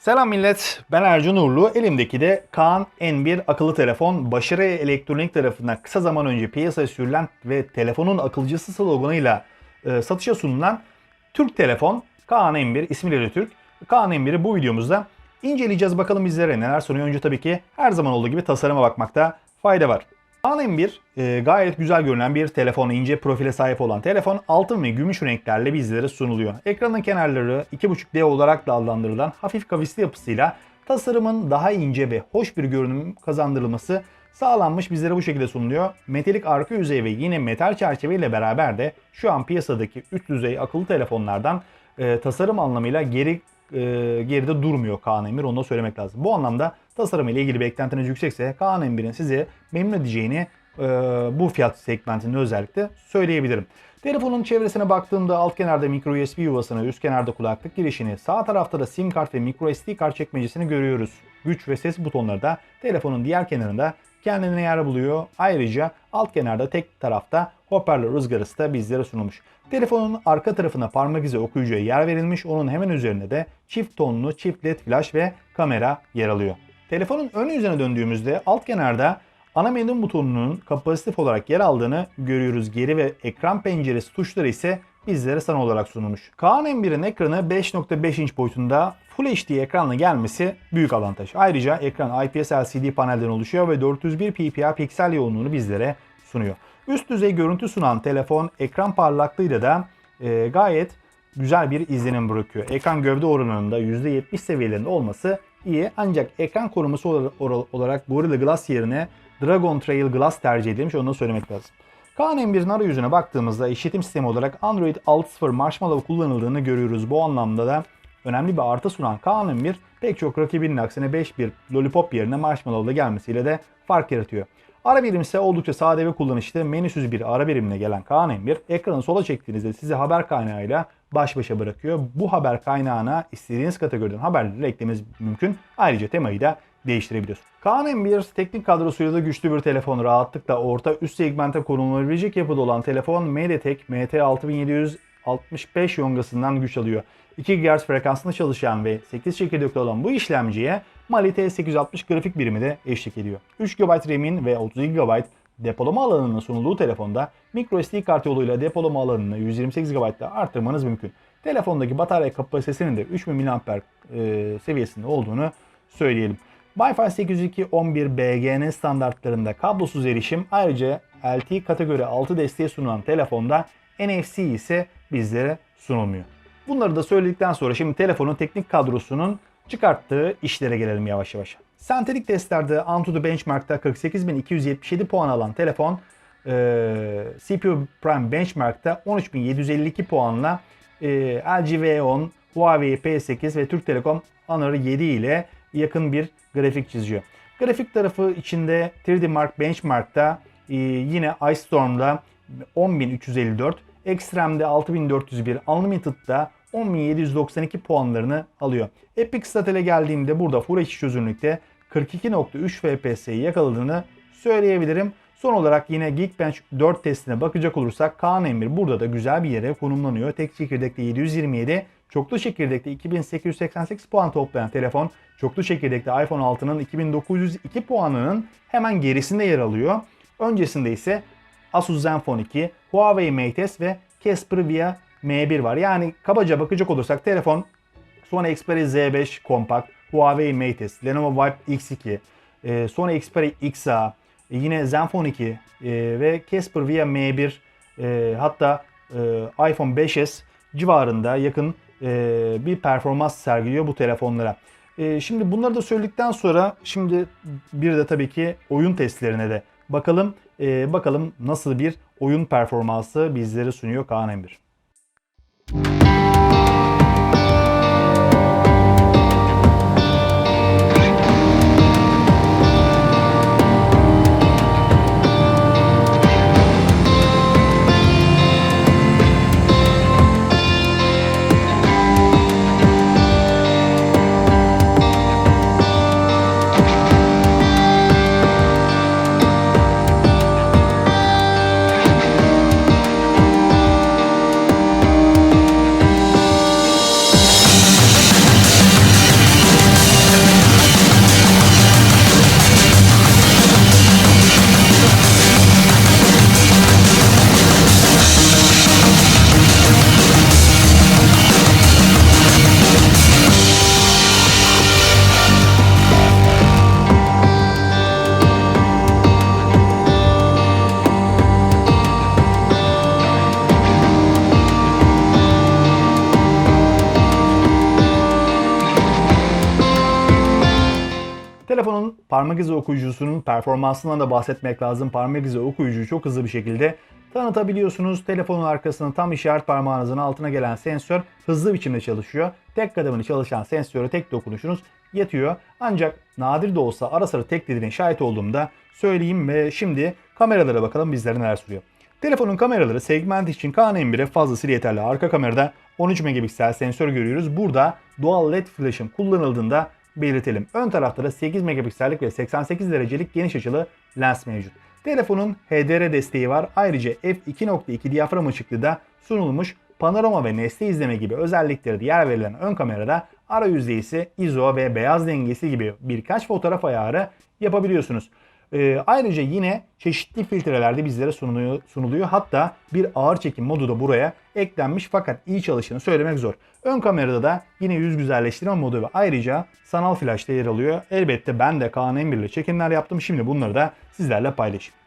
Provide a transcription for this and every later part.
Selam millet, ben Ercan Uğurlu. Elimdeki de Kaan N1 akıllı telefon. Başarı Elektronik tarafından kısa zaman önce piyasaya sürülen ve telefonun akılcısı sloganıyla e, satışa sunulan Türk telefon Kaan N1 ismiyle de Türk. Kaan N1'i bu videomuzda inceleyeceğiz. Bakalım bizlere neler sunuyor. Önce tabii ki her zaman olduğu gibi tasarıma bakmakta fayda var. Kaan M1 e, gayet güzel görünen bir telefon, ince profile sahip olan telefon altın ve gümüş renklerle bizlere sunuluyor. Ekranın kenarları 2.5D olarak da adlandırılan hafif kavisli yapısıyla tasarımın daha ince ve hoş bir görünüm kazandırılması sağlanmış bizlere bu şekilde sunuluyor. Metalik arka yüzey ve yine metal çerçeve ile beraber de şu an piyasadaki üst düzey akıllı telefonlardan e, tasarım anlamıyla geri geride durmuyor Kaan Emir. Onu da söylemek lazım. Bu anlamda tasarım ile ilgili beklentiniz yüksekse Kaan Emir'in sizi memnun edeceğini e, bu fiyat segmentinde özellikle söyleyebilirim. Telefonun çevresine baktığımda alt kenarda micro USB yuvasını, üst kenarda kulaklık girişini, sağ tarafta da sim kart ve micro SD kart çekmecesini görüyoruz. Güç ve ses butonları da telefonun diğer kenarında kendine yer buluyor. Ayrıca alt kenarda tek tarafta hoparlör ızgarası da bizlere sunulmuş. Telefonun arka tarafına parmak izi okuyucuya yer verilmiş. Onun hemen üzerine de çift tonlu çift led flash ve kamera yer alıyor. Telefonun ön yüzüne döndüğümüzde alt kenarda ana menü butonunun kapasitif olarak yer aldığını görüyoruz. Geri ve ekran penceresi tuşları ise bizlere sana olarak sunulmuş. Kaan M1'in ekranı 5.5 inç boyutunda Full HD ekranla gelmesi büyük avantaj. Ayrıca ekran IPS LCD panelden oluşuyor ve 401 ppi piksel yoğunluğunu bizlere sunuyor. Üst düzey görüntü sunan telefon ekran parlaklığıyla da e, gayet güzel bir izlenim bırakıyor. Ekran gövde oranında %70 seviyelerinde olması iyi ancak ekran koruması olarak Gorilla Glass yerine Dragon Trail Glass tercih edilmiş onu da söylemek lazım. Kaan M1'in arayüzüne baktığımızda işletim sistemi olarak Android 6.0 Marshmallow kullanıldığını görüyoruz. Bu anlamda da önemli bir artı sunan Kaan M1 pek çok rakibinin aksine 5.1 Lollipop yerine Marshmallow'da gelmesiyle de fark yaratıyor. Ara birim ise oldukça sade ve kullanışlı menüsüz bir ara birimle gelen Kaan M1 ekranı sola çektiğinizde sizi haber kaynağıyla baş başa bırakıyor. Bu haber kaynağına istediğiniz kategoriden haberleri eklemeniz mümkün. Ayrıca temayı da değiştirebiliyorsun. Kaan M1 teknik kadrosuyla da güçlü bir telefon. Rahatlıkla orta üst segmente konumlanabilecek yapıda olan telefon MediaTek MT6765 yongasından güç alıyor. 2 GHz frekansında çalışan ve 8 çekirdekli olan bu işlemciye Mali T860 grafik birimi de eşlik ediyor. 3 GB RAM'in ve 32 GB depolama alanının sunulduğu telefonda microSD kart yoluyla depolama alanını 128 GB arttırmanız mümkün. Telefondaki batarya kapasitesinin de 3000 mAh e, seviyesinde olduğunu söyleyelim. Wi-Fi 802.11 BGN standartlarında kablosuz erişim ayrıca LTE kategori 6 desteği sunulan telefonda NFC ise bizlere sunulmuyor. Bunları da söyledikten sonra şimdi telefonun teknik kadrosunun çıkarttığı işlere gelelim yavaş yavaş. Sentetik testlerde Antutu Benchmark'ta 48.277 puan alan telefon e, CPU Prime Benchmark'ta 13.752 puanla e, LG V10, Huawei P8 ve Türk Telekom Honor 7 ile yakın bir grafik çiziyor. Grafik tarafı içinde 3D Mark Benchmark'ta e, yine Ice Storm'da 10.354, Extreme'de 6.401, Unlimited'da 10.792 puanlarını alıyor. Epic Statel'e geldiğimde burada Full HD çözünürlükte 42.3 FPS'yi yakaladığını söyleyebilirim. Son olarak yine Geekbench 4 testine bakacak olursak Kaan Emir burada da güzel bir yere konumlanıyor. Tek çekirdekte 727, çoklu çekirdekte 2888 puan toplayan telefon, çoklu çekirdekte iPhone 6'nın 2902 puanının hemen gerisinde yer alıyor. Öncesinde ise Asus Zenfone 2, Huawei Mate S ve Casper Via M1 var. Yani kabaca bakacak olursak telefon Sony Xperia Z5 kompakt, Huawei Mate S, Lenovo Vibe X2, e, Sony Xperia XA, e, yine Zenfone 2 e, ve Casper Via M1 e, hatta e, iPhone 5s civarında yakın e, bir performans sergiliyor bu telefonlara. E, şimdi bunları da söyledikten sonra şimdi bir de tabii ki oyun testlerine de bakalım. E, bakalım nasıl bir oyun performansı bizlere sunuyor Kaan Emir. Telefonun parmak izi okuyucusunun performansından da bahsetmek lazım. Parmak izi okuyucuyu çok hızlı bir şekilde tanıtabiliyorsunuz. Telefonun arkasında tam işaret parmağınızın altına gelen sensör hızlı biçimde çalışıyor. Tek kademeli çalışan sensöre tek dokunuşunuz yetiyor. Ancak nadir de olsa ara sıra tek dediğine şahit olduğumda söyleyeyim ve şimdi kameralara bakalım bizlere neler sunuyor. Telefonun kameraları segment için Canon M1'e fazlasıyla yeterli. Arka kamerada 13 megapiksel sensör görüyoruz. Burada doğal led flash'ın kullanıldığında belirtelim. Ön tarafta da 8 megapiksellik ve 88 derecelik geniş açılı lens mevcut. Telefonun HDR desteği var. Ayrıca f2.2 diyafram ışıklığı da sunulmuş. Panorama ve nesne izleme gibi özellikleri de yer verilen ön kamerada arayüzde ise ISO ve beyaz dengesi gibi birkaç fotoğraf ayarı yapabiliyorsunuz. Ee, ayrıca yine çeşitli filtreler de bizlere sunuluyor, sunuluyor. Hatta bir ağır çekim modu da buraya eklenmiş fakat iyi çalıştığını söylemek zor. Ön kamerada da yine yüz güzelleştirme modu ve ayrıca sanal flash da yer alıyor. Elbette ben de Canon M1 ile çekimler yaptım. Şimdi bunları da sizlerle paylaşayım.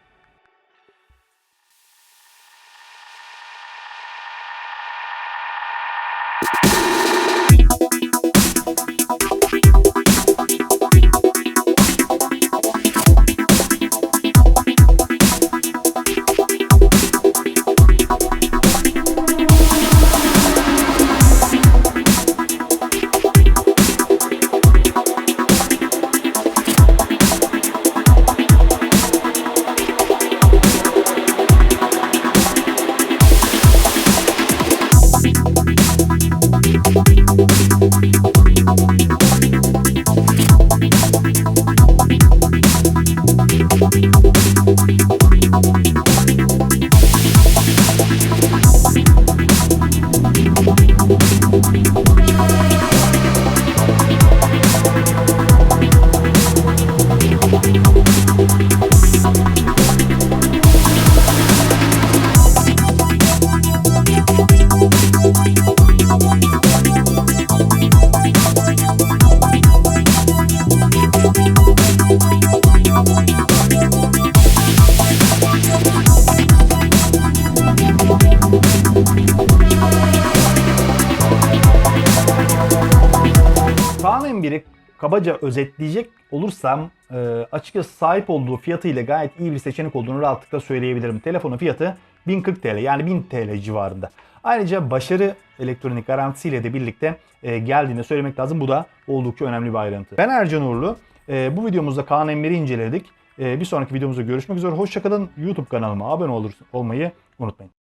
Kaan M1'i kabaca özetleyecek olursam e, açıkçası sahip olduğu fiyatıyla gayet iyi bir seçenek olduğunu rahatlıkla söyleyebilirim. Telefonun fiyatı 1040 TL yani 1000 TL civarında. Ayrıca başarı elektronik garantisiyle de birlikte e, geldiğini söylemek lazım. Bu da oldukça önemli bir ayrıntı. Ben Ercan Uğurlu. E, bu videomuzda Kaan M1'i inceledik. E, bir sonraki videomuzda görüşmek üzere. Hoşçakalın. YouTube kanalıma abone olur, olmayı unutmayın.